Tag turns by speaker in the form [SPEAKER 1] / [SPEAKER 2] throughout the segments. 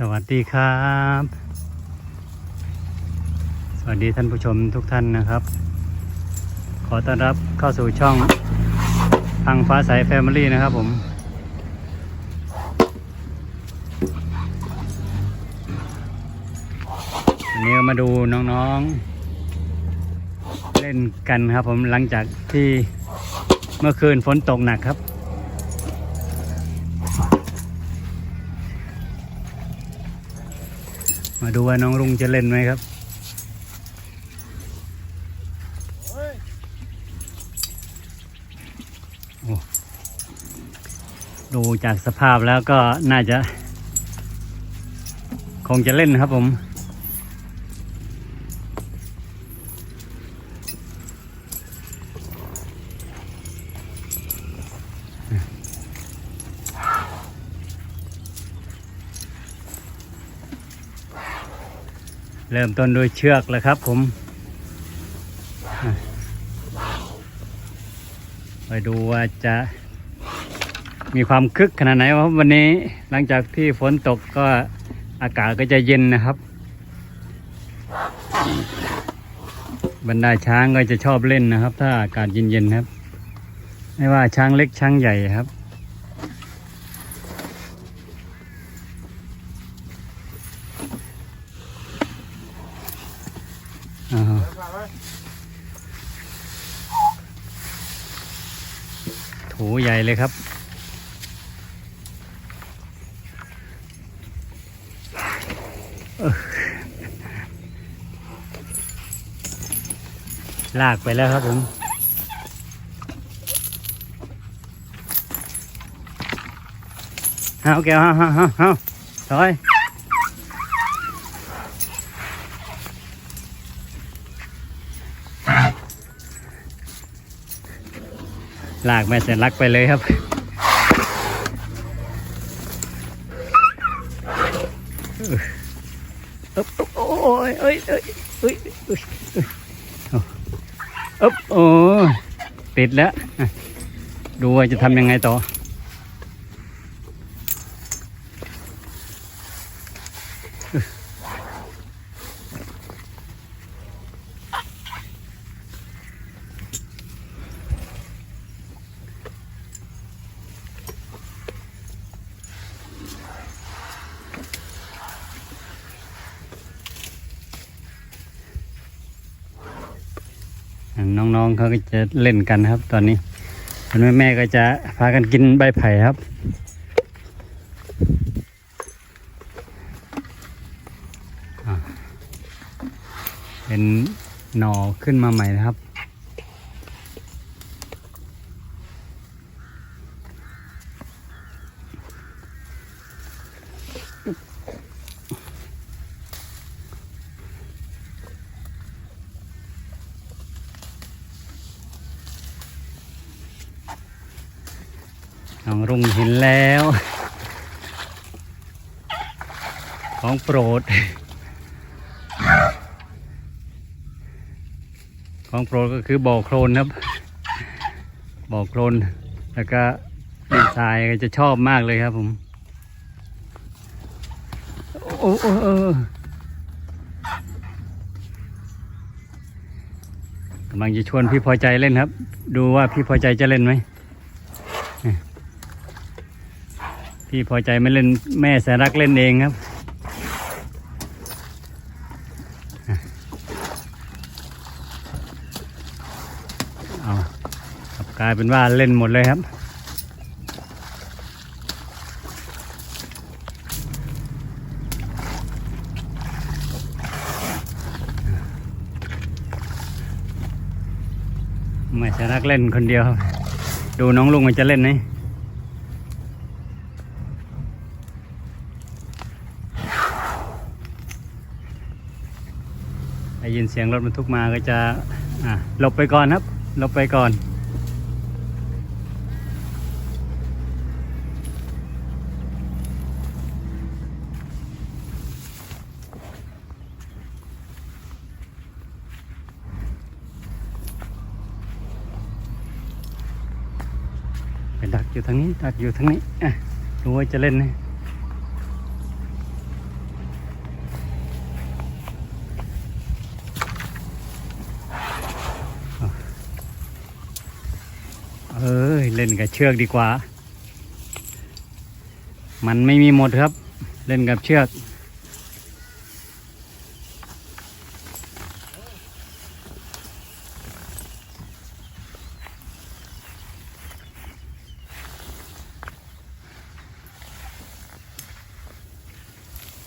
[SPEAKER 1] สวัสดีครับ สวัสดีท่านผู้ชมทุกท่านนะครับ ขอต้อนรับเข้าสู่ช่องพังฟ้าใสแฟมิลี่นะครับผม วันนี้มาดูน้องๆ เล่นกันครับผมหลังจากที่เมื่อคืนฝนตกหนักครับ มาดูว่าน้องรุ่งจะเล่นไหมครับ ดูจากสภาพแล้วก็น่าจะ คงจะเล่นครับผม เริ่มต้นด้วยเชือกแล้วครับผม ไปดูว่าจะมีความคึกขนาดไหนวะวันนี้หลังจากที่ฝนตกก็อากาศก็จะเย็นนะครับ บรรดาช้างก็จะชอบเล่นนะครับ ถ้าอากาศเย็นๆครับ ไม่ว่าช้างเล็กช้างใหญ่ครับ ถูใหญ่เลยครับ ลากไปแล้วครับผมเอาแก้วเอาเอาเอาเอาถอย ลากแม่เสนลักไปเลยครับอึ๊บโอ้ยเอ้ยเอ้ยเอ้ยเอ้ยเอ้ยเอาอึ๊บโอ้ยติดแล้วอะดูว่าจะทำยังไงต่อ น้องๆเขาก็จะเล่นกันครับ ตอนนี้คุณแม่ๆก็จะพากันกินใบไผ่ครับ เป็นหน่อขึ้นมาใหม่นะครับ องรุ่งเห็นแล้ว ของโปรด ของโปรดก็คือบ่อโคลนครับ บ่อโคลน แล้วก็ดินทรายก็จะชอบมากเลยครับผม โอ้โอ้โอ้กำลังจะชวนพี่พอใจเล่นครับ ดูว่าพี่พอใจจะเล่นไหม พี่พอใจไม่เล่นแม่แสนรักเล่นเองครับ เอากลายเป็นว่าเล่นหมดเลยครับแม่แสนรักเล่นคนเดียว ดูน้องลุงมันจะเล่นไหม ได้ยินเสียงรถบรรทุกมาก็จะหลบไปก่อนครับหลบไปก่อนไปดักอยู่ทางนี้ดักอยู่ทางนี้อะดูว่าจะเล่นไห ยเล่นกับเชือกดีกว่า มันไม่มีหมดครับ เล่นกับเชือก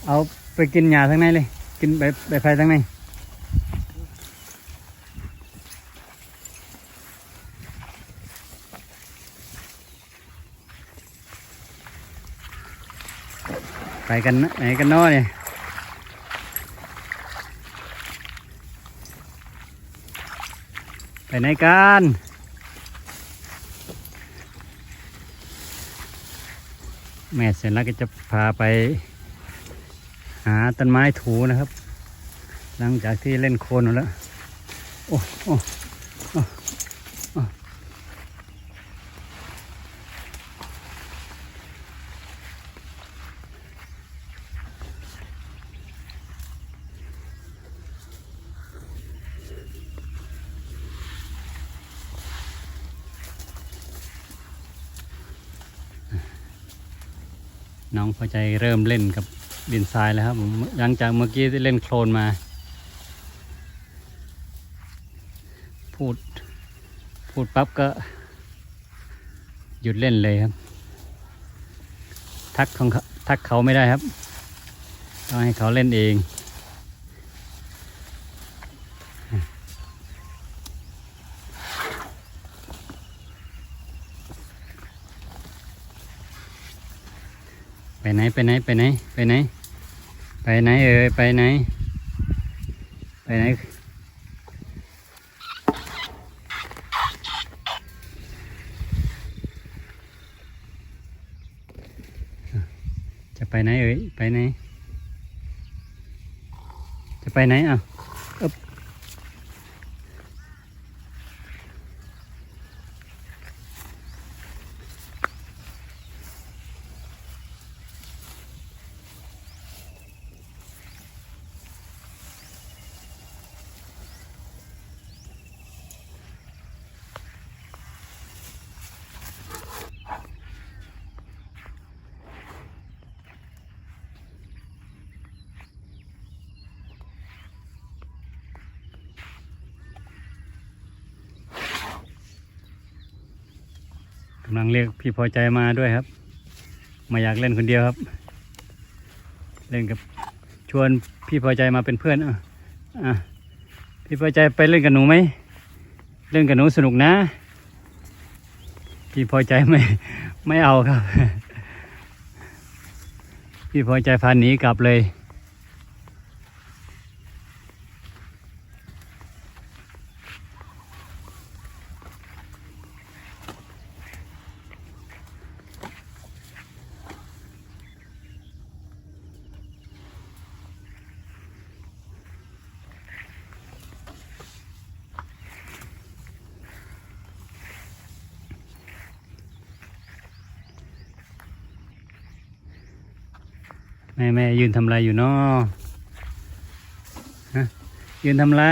[SPEAKER 1] เอาไปกินหญ้าทั้งในเลย กินใบใบไผ่ทั้งใน ไปกันนะไหนกันนาะเนี่ยไปไหนกันแม่เสร็จแล้วก็จะพาไป หาต้นไม้ถูนะครับ หลังจากที่เล่นโคลนแล้ว โอ้โอ้ น้องพอใจเริ่มเล่นกับดินทรายแล้วครับผมหลังจากเมื่อกี้เล่นโคลนมา พูด พูดปั๊บก็หยุดเล่นเลยครับ ทักของเขาทักเขาไม่ได้ครับ ต้องให้เขาเล่นเอง ไปไหนไปไหนไปไหนไปไหน ไปไหนเอ่ยไปไหน ไปไหน จะไปไหนเอ่ยไปไหน จะไปไหนอะ กำลังเรียกพี่พอใจมาด้วยครับ มาอยากเล่นคนเดียวครับ เล่นกับชวนพี่พอใจมาเป็นเพื่อนอะอะพี่พอใจไปเล่นกับหนูไหมเล่นกับหนูสนุกนะ พี่พอใจไม่ไม่เอาครับ พี่พอใจพาหนีกลับเลย แม่แม่ยืนทำไรอยู่เนาะฮะยืนทำไร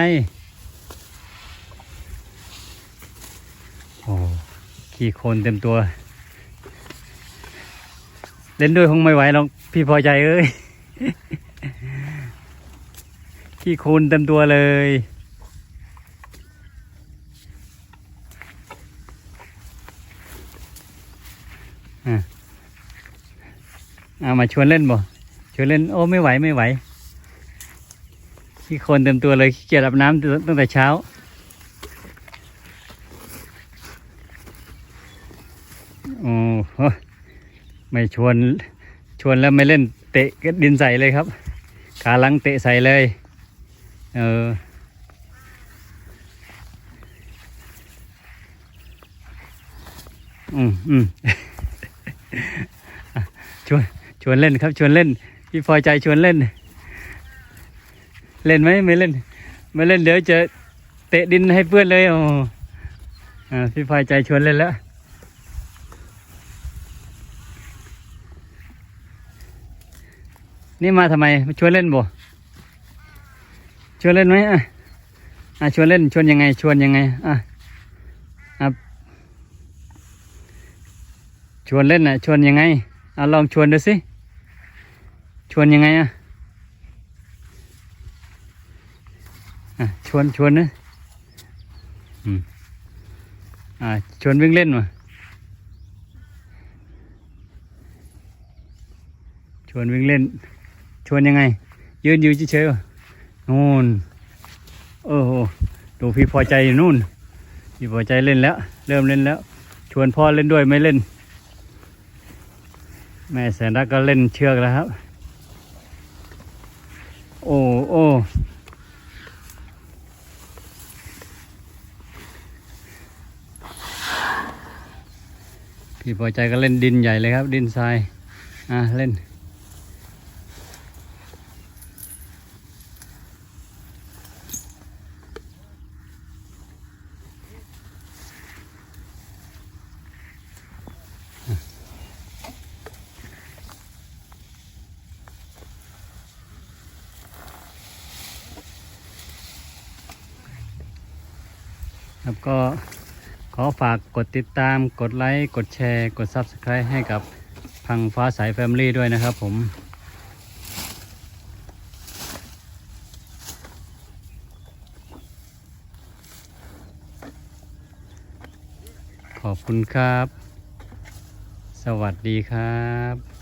[SPEAKER 1] โอ้ขี้โคลนเต็มตัว เล่นด้วยคงไม่ไหวหรอกพี่พอใจเอ้ยขี้โคลนเต็มตัวเลยอะเอามาชวนเล่นบ่ ชวนเล่นโอ้ไม่ไหวไม่ไหวขี้คนเต็มตัวเลยขี้เกียจอาบน้ำตั้งแต่เช้า โอ้ไม่ชวนชวนแล้วไม่เล่นเตะก็ดินใส่เลยครับ ขาหลังเตะใส่เลย เอออืมอืมชวนชวนเล่นครับชวนเล่น พี่พอใจชวนเล่น เล่นไหมไม่เล่น ไม่เล่นเดี๋ยวจะเตะดินให้เพื่อนเลยโอ้อพี่พอใจชวนเล่นแล้วนี่มาทำไมมาชวนเล่นบ่ชวนเล่นไหมอะอะชวนเล่นชวนยังไง ชวนยังไงอะอะชวนเล่นน่ะชวนยังไงอะลองชวนดูสิ ชวนยังไงอะอะชวนชวนนะอืมอ่าชวนวิ่งเล่นมาชวนวิ่งเล่น ชวนยังไง ยืนอยู่เฉยๆนู่นโอ้โหดูพี่พอใจอยู่นู่นพี่พอใจเล่นแล้ว เริ่มเล่นแล้ว ชวนพ่อเล่นด้วยไม่เล่น แม่แสนรักก็เล่นเชือกแล้วครับ โอ้โอ้พี่พอใจก็เล่นดินใหญ่เลยครับ ดินทราย อะเล่น ครับก็ขอฝากกดติดตามกดไลค์กดแชร์กด Subscribe ให้กับพังฟ้าสายแฟมิลี่ด้วยนะครับผมขอบคุณครับ สวัสดีครับ